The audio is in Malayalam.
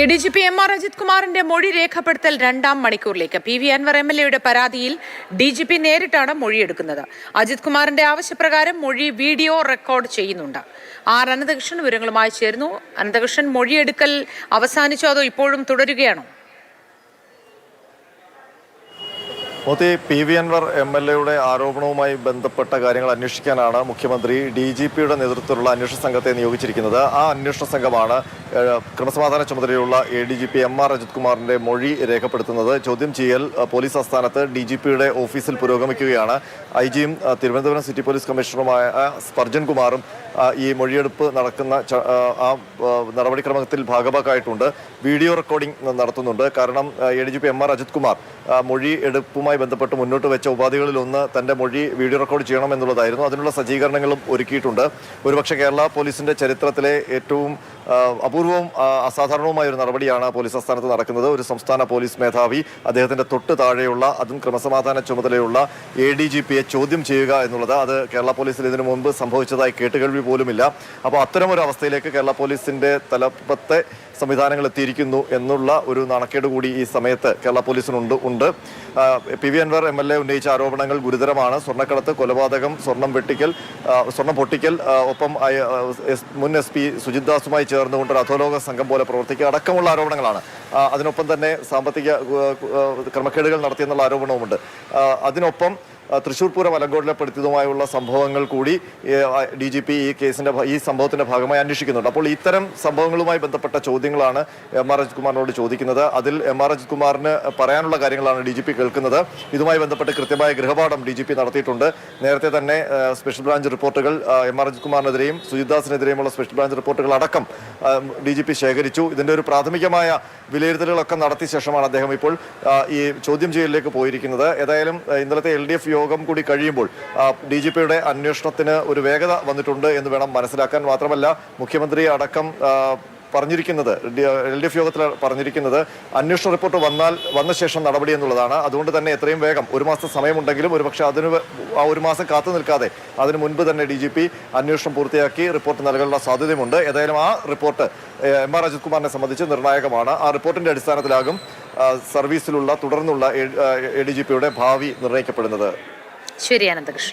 A D G P M R Ajith കുമാറിന്റെ മൊഴി രേഖപ്പെടുത്തൽ രണ്ടാം മണിക്കൂറിലേക്ക്. P V Anvar M L എയുടെ പരാതിയിൽ ഡി ജി പി നേരിട്ടാണ് മൊഴിയെടുക്കുന്നത്. അജിത് കുമാറിന്റെ ആവശ്യപ്രകാരം മൊഴി വീഡിയോ റെക്കോർഡ് ചെയ്യുന്നുണ്ട്. ആർ അനന്തകൃഷ്ണൻ വിവരങ്ങളുമായി ചേരുന്നു. അനന്തകൃഷ്ണൻ മൊഴിയെടുക്കൽ അവസാനിച്ചോ അതോ ഇപ്പോഴും തുടരുകയാണോ? Moti P V Anvar M L എയുടെ ആരോപണവുമായി ബന്ധപ്പെട്ട കാര്യങ്ങൾ അന്വേഷിക്കാനാണ് മുഖ്യമന്ത്രി ഡി ജി പിയുടെ നേതൃത്വത്തിലുള്ള അന്വേഷണ സംഘത്തെ നിയോഗിച്ചിരിക്കുന്നത്. ആ അന്വേഷണ സംഘമാണ് ക്രമസമാധാന ചുമതലയുള്ള A D G P M R Ajith കുമാറിന്റെ മൊഴി രേഖപ്പെടുത്തുന്നത്. ചോദ്യം ചെയ്യൽ പോലീസ് ആസ്ഥാനത്ത് ഡി ജി പിയുടെ ഓഫീസിൽ പുരോഗമിക്കുകയാണ്. ഐ ജിയും തിരുവനന്തപുരം സിറ്റി പോലീസ് കമ്മീഷണറുമായ സ്പർജൻ കുമാറും ഈ മൊഴിയെടുപ്പ് നടക്കുന്ന ആ നടപടിക്രമത്തിൽ ഭാഗഭാഗമായിട്ടുണ്ട് വീഡിയോ റെക്കോർഡിംഗ് നടത്തുന്നുണ്ട്. കാരണം A D G P M R Ajith Kumar മൊഴി എടുപ്പുമായി ബന്ധപ്പെട്ട് മുന്നോട്ട് വെച്ച ഉപാധികളിൽ ഒന്ന് തന്റെ മൊഴി വീഡിയോ റെക്കോർഡ് ചെയ്യണം എന്നുള്ളതായിരുന്നു. അതിനുള്ള സജ്ജീകരണങ്ങളും ഒരുക്കിയിട്ടുണ്ട്. ഒരുപക്ഷെ കേരള പോലീസിന്റെ ചരിത്രത്തിലെ ഏറ്റവും അപൂർവവും അസാധാരണവുമായ ഒരു നടപടിയാണ് പോലീസ് ആസ്ഥാനത്ത് നടക്കുന്നത്. ഒരു സംസ്ഥാന പോലീസ് മേധാവി അദ്ദേഹത്തിന്റെ തൊട്ട് താഴെയുള്ള അതും ക്രമസമാധാന ചുമതലയുള്ള എ ചോദ്യം ചെയ്യുക എന്നുള്ളത് അത് കേരള പോലീസിൽ ഇതിനു മുമ്പ് സംഭവിച്ചതായി കേട്ടുകേൾവി പോലുമില്ല. അപ്പോൾ അത്തരം ഒരു അവസ്ഥയിലേക്ക് കേരള പോലീസിന്റെ തലപ്പത്തെ സംവിധാനങ്ങൾ എത്തിയിരിക്കുന്നു എന്നുള്ള ഒരു നാണക്കേട് കൂടി ഈ സമയത്ത് കേരള പോലീസിനുണ്ട് ഉണ്ട്. ആ, P V Anvar M L A ഉന്നയിച്ച ആരോപണങ്ങൾ ഗുരുതരമാണ്. സ്വർണക്കടത്ത് കൊലപാതകം സ്വർണം വെട്ടിക്കൽ സ്വർണം പൊട്ടിക്കൽ ഒപ്പം മുൻ എസ് പി സുജിത് ദാസുമായി ചേർന്നുകൊണ്ട് അധോലോക സംഘം പോലെ പ്രവർത്തിക്കുക അടക്കമുള്ള ആരോപണങ്ങളാണ്. അതിനൊപ്പം തന്നെ സാമ്പത്തിക ക്രമക്കേടുകൾ നടത്തിയെന്നുള്ള ആരോപണവുമുണ്ട്. അതിനൊപ്പം തൃശൂർ പൂരം അലങ്കോലപ്പെടുത്തിയതുമായുള്ള സംഭവങ്ങൾ കൂടി ഡി ജി പി ഈ കേസിന്റെ ഈ സംഭവത്തിന്റെ ഭാഗമായി അന്വേഷിക്കുന്നുണ്ട്. അപ്പോൾ ഇത്തരം സംഭവങ്ങളുമായി ബന്ധപ്പെട്ട ചോദ്യങ്ങളാണ് എം ആർ അജിത് കുമാറിനോട് ചോദിക്കുന്നത്. അതിൽ എം ആർ അജിത് കുമാറിന് പറയാനുള്ള കാര്യങ്ങളാണ് ഡി ജി പി കേൾക്കുന്നത്. ഇതുമായി ബന്ധപ്പെട്ട് കൃത്യമായ ഗൃഹപാഠം ഡി ജി പി നടത്തിയിട്ടുണ്ട്. നേരത്തെ തന്നെ സ്പെഷ്യൽ ബ്രാഞ്ച് റിപ്പോർട്ടുകൾ എം ആർ അജിത് കുമാറിനെതിരെയും സുജിത്ദാസിനെതിരെയുമുള്ള സ്പെഷ്യൽ ബ്രാഞ്ച് റിപ്പോർട്ടുകൾ അടക്കം ഡി ജി പി ശേഖരിച്ചു. ഇതിന്റെ ഒരു പ്രാഥമികമായ വിലയിരുത്തലുകളൊക്കെ നടത്തിയ ശേഷമാണ് അദ്ദേഹം ഇപ്പോൾ ഈ ചോദ്യം ചെയ്യലിലേക്ക് പോയിരിക്കുന്നത്. ഏതായാലും ഇന്നലത്തെ എൽ ഡി എഫ് യോഗം കൂടി കഴിയുമ്പോൾ ഡി ജി പിയുടെ അന്വേഷണത്തിന് ഒരു വേഗത വന്നിട്ടുണ്ട് എന്ന് വേണം മനസ്സിലാക്കാൻ. മാത്രമല്ല മുഖ്യമന്ത്രി അടക്കം പറഞ്ഞിരിക്കുന്നത് എൽ ഡി എഫ് യോഗത്തിൽ പറഞ്ഞിരിക്കുന്നത് അന്വേഷണ റിപ്പോർട്ട് വന്നാൽ വന്ന ശേഷം നടപടി എന്നുള്ളതാണ്. അതുകൊണ്ട് തന്നെ എത്രയും വേഗം ഒരു മാസത്തെ സമയമുണ്ടെങ്കിലും ഒരുപക്ഷെ അതിന് ആ ഒരു മാസം കാത്തു നിൽക്കാതെ അതിന് മുൻപ് തന്നെ ഡി ജി പി അന്വേഷണം പൂർത്തിയാക്കി റിപ്പോർട്ട് നൽകാനുള്ള സാധ്യതയുമുണ്ട്. ഏതായാലും ആ റിപ്പോർട്ട് എം ആർ അജിത് കുമാറിനെ സംബന്ധിച്ച് നിർണായകമാണ്. ആ റിപ്പോർട്ടിന്റെ അടിസ്ഥാനത്തിലാകും സർവീസിലുള്ള തുടർന്നുള്ള എ ഡി ജി പിയുടെ ഭാവി നിർണയിക്കപ്പെടുന്നത്. ശരി അനന്തകൃഷ്ണൻ